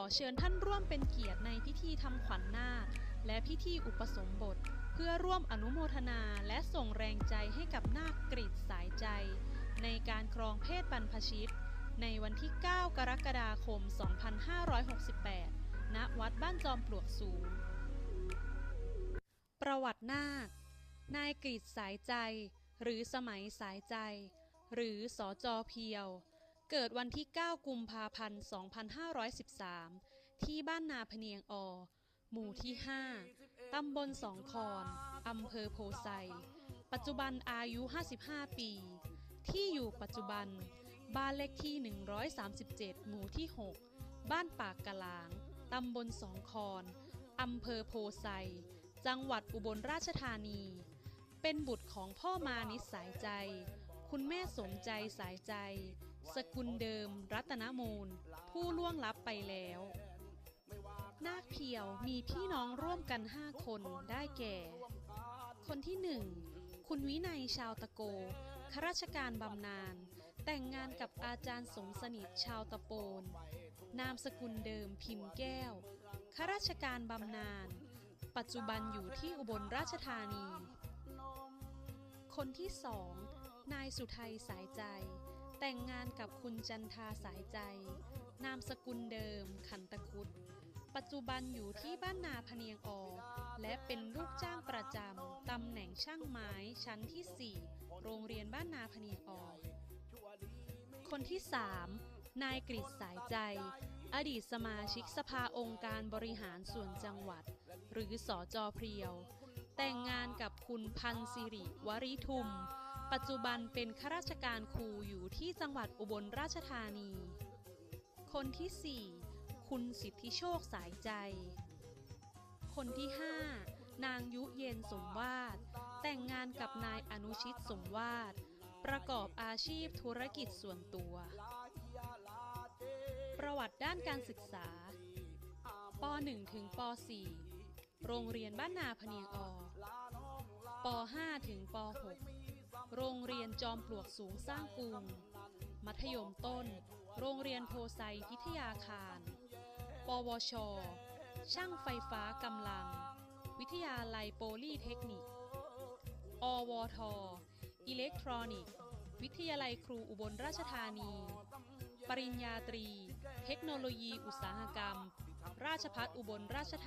อเชิญท่านร่วมเป็นเกียรติในพิธีทำขวัญนาคและพิธีอุปสมบท เพื่อร่วมอนุโมทนาและส่งแรงใจให้กับนาคกรีดสายใจ ในการครองเพศบรรพชิต ในวันที่ 9 กรกฎาคม 2568 ณ วัดบ้านจอมปลวกสูง ประวัตินาค นายกรีดสายใจ หรือสมัยสายใจ หรือสอจอเพียว เกิดวันที่ 9 กุมภาพันธ์ 2513 ที่บ้านนาพเนียงอ หมู่ที่ 5 ตำบลสองคอนอำเภอโพไซ ปัจจุบันอายุ 55 ปี ที่อยู่ปัจจุบัน บ้านเลขที่ 137 หมู่ที่ 6 บ้านปากกะหลาง ตำบลสองคอนอำเภอโพไซ จังหวัดอุบลราชธานี เป็นบุตรของพ่อมานิสสายใจ คุณแม่สมใจสายใจ สกุลเดิม รัตนมูล ผู้ล่วงลับไปแล้ว นาคเพียวมีพี่น้องร่วมกันห้าคนได้แก่ คนที่หนึ่งคุณวินัยชาวตะโกข้าราชการบำนาญแต่งงานกับอาจารย์สมสนิทชาวตะโปน นามสกุลเดิมพิมพ์แก้วข้าราชการบำนาญปัจจุบันอยู่ที่อุบลราชธานี คนที่สองนายสุทัยสายใจ แต่งงานกับคุณจันทาสายใจ นามสกุลเดิม ขันตะคุดปัจจุบันอยู่ที่บ้านนาพเนียงออและเป็นลูกจ้างประจำตำแหน่งช่างไม้ชั้นที่ 4 โรงเรียนบ้านนาพเนียงออคนที่ 3 นายกฤษสายใจ อดีตสมาชิกสภาองค์การบริหารส่วนจังหวัด หรือสอจอเพรียว แต่งงานกับคุณพันธ์สิริวริทุม ปัจจุบันเป็นข้าราชการครูอยู่ที่จังหวัดอุบลราชธานี คนที่ 4 คุณสิทธิโชคสายใจ คนที่ 5 นางยุเย็นสมวาดแต่งงานกับนายอนุชิตสมวาดประกอบอาชีพธุรกิจส่วนตัว ประวัติด้านการศึกษาป .1 ถึงป .4 โรงเรียนบ้านนาพเนียงอป .5 ถึงป .6 โรงเรียนจอมปลวกสูงสร้างกรุง มัธยมต้น โรงเรียนโพไซพิทยาคาร ปวช ช่างไฟฟ้ากำลัง วิทยาลัยโปลีเทคนิค อวท อิเล็กทรอนิกส์ วิทยาลัยครูอุบลราชธานี ปริญญาตรี เทคโนโลยีอุตสาหกรรม ราชพัฒอุบลราชธานี